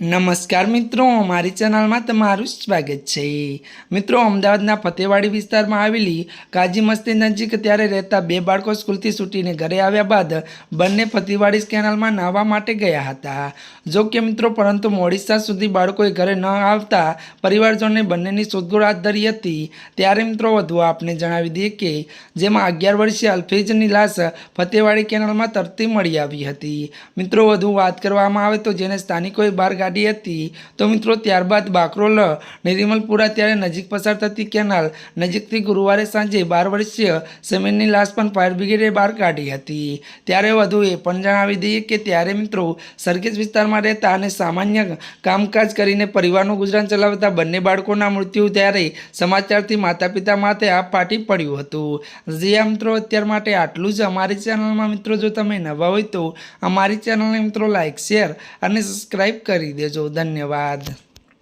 નમસ્કાર મિત્રો, મારી ચેનલમાં તમારું સ્વાગત છે. મિત્રો, અમદાવાદના ફતેવાડી વિસ્તારમાં આવેલી કાજી મસ્તી નજીક ત્યારે રહેતા બે બાળકો સ્કૂલથી છૂટીને ઘરે આવ્યા બાદ બંને ફતેવાડી કેનાલમાં નાહવા માટે ગયા હતા. જો કે મિત્રો, પરંતુ મોડી સુધી બાળકોએ ઘરે ન આવતા પરિવારજનોને બંનેની શોધખોળ હાથ ધરી હતી. ત્યારે મિત્રો, વધુ આપને જણાવી દઈએ કે જેમાં અગિયાર વર્ષીય અલ્ફેજની લાશ ફતેવાડી કેનાલમાં તરતી મળી આવી હતી. મિત્રો, વધુ વાત કરવામાં આવે તો જેને સ્થાનિકોએ બહાર કાઢી હતી. તો મિત્રો, ત્યારબાદ બાકરોલ નિર્મલપુરા ત્યારે નજીક પસાર થતી કેનાલ નજીકથી ગુરુવારે સાંજે બાર વર્ષીય સમીરની લાશ પણ ફાયર બ્રિગેડે બહાર કાઢી હતી. ત્યારે વધુ એ પણ જણાવી દઈએ કે ત્યારે મિત્રો સરખેજ વિસ્તારમાં રહેતા અને સામાન્ય કામકાજ કરીને પરિવારનું ગુજરાન ચલાવતા બંને બાળકોના મૃત્યુ ત્યારે સમાચારથી માતા પિતા માટે આ ફાટી પડ્યું હતું. જે મિત્રો, અત્યાર માટે આટલું જ અમારી ચેનલમાં મિત્રો, જો તમે નવા હોય તો અમારી ચેનલને મિત્રો લાઇક શેર અને સબસ્ક્રાઈબ કરી દેજો. ધન્યવાદ.